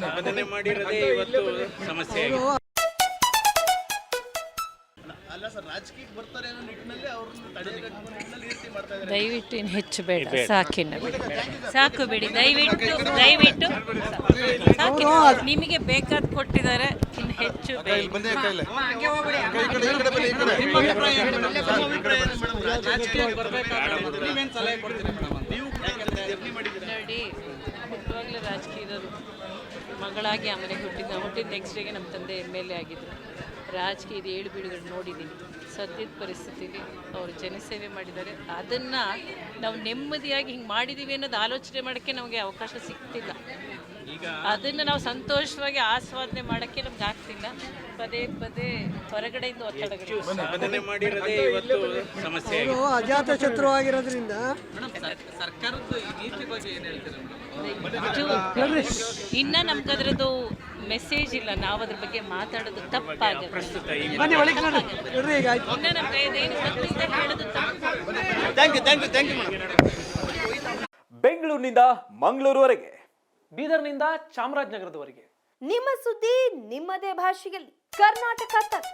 ಸಾಧನೆ ಮಾಡಿರೋದೇ ಇವತ್ತು ಸಮಸ್ಯೆ ಅಲ್ಲ ಸರ್ ರಾಜಕೀಯಕ್ಕೆ ಬರ್ತಾರೆ ಅನ್ನೋ ನಿಟ್ಟಿನಲ್ಲಿ ಅವ್ರನ್ನ ತಡೆಯಬೇಕು ನಿಟ್ಟಿನಲ್ಲಿ ಈ ರೀತಿ ಮಾಡ್ತಾ ಇದ್ದಾರೆ. ದಯವಿಟ್ಟು ಇನ್ನು ಹೆಚ್ಚು ಬೇಡ. ಸಾಕಿನ ಬಿಡಿ. ಸಾಕು ಬಿಡಿ ದಯವಿಟ್ಟು ದಯವಿಟ್ಟು. ಸಾಕಿನ್ನು. ನಿಮಗೆ ಬೇಕಾದ ಕೊಟ್ಟಿದ್ದಾರೆ. ಇನ್ನು ಹೆಚ್ಚು ಬೇಡ. ನೋಡಿ ರಾಜಕೀಯದವರು ಮಗಳಾಗಿ ಆಮೇಲೆ ಹುಟ್ಟಿದ ಹುಟ್ಟಿದ ನೆಕ್ಸ್ಟ್ ಡೇಗೆ ನಮ್ಮ ತಂದೆ ಎಂ ಎಲ್ ಎ ಆಗಿದ್ದರು ರಾಜಕೀಯದ ಏಳು ಬೀಳುಗಳು ನೋಡಿದ್ದೀನಿ. ಸದ್ಯದ ಪರಿಸ್ಥಿತಿಲಿ ಅವರು ಜನಸೇವೆ ಮಾಡಿದ್ದಾರೆ. ಅದನ್ನು ನಾವು ನೆಮ್ಮದಿಯಾಗಿ ಹಿಂಗೆ ಮಾಡಿದ್ದೀವಿ ಅನ್ನೋದು ಆಲೋಚನೆ ಮಾಡೋಕ್ಕೆ ನಮಗೆ ಅವಕಾಶ ಸಿಗ್ತಿಲ್ಲ. ಅದನ್ನು ನಾವು ಸಂತೋಷವಾಗಿ ಆಸ್ವಾದನೆ ಮಾಡೋಕ್ಕೆ ನಮ್ಗೆ ಆಗ್ತಿಲ್ಲ. ಪದೇ ಪದೇ ಹೊರಗಡೆಯಿಂದ ಒತ್ತಡಗಳು. ಸಾಧನೆ ಮಾಡಿರೋದೇ ಇವತ್ತು ಸಮಸ್ಯೆ ಆಗಿದೆ. ಅವರು ಅಜಾತ ಶತ್ರುವಾಗಿರೋದ್ರಿಂದ ದಯವಿಟ್ಟು ಇನ್ನ ನಮ್ಗದ್ರದ್ದು ಮೆಸೇಜ್ ಇಲ್ಲ. ನಾವು ಅದ್ರ ಬಗ್ಗೆ ಮಾತಾಡೋದು ತಪ್ಪಾಗುತ್ತೆ ಬನ್ನಿ ಒಳಗೆ ನೋಡ್ರಿ ಈಗ ಆಯ್ತು. Thank you thank you thank you ಬೆಂಗಳೂರಿನಿಂದ ಮಂಗಳೂರುವರೆಗೆ ಬೀದರ್ನಿಂದ ಚಾಮರಾಜನಗರದವರೆಗೆ. ನಿಮ್ಮ ಸುದ್ದಿ ನಿಮ್ಮದೇ ಭಾಷೆಯಲ್ಲಿ. ಕರ್ನಾಟಕ ತಕ್.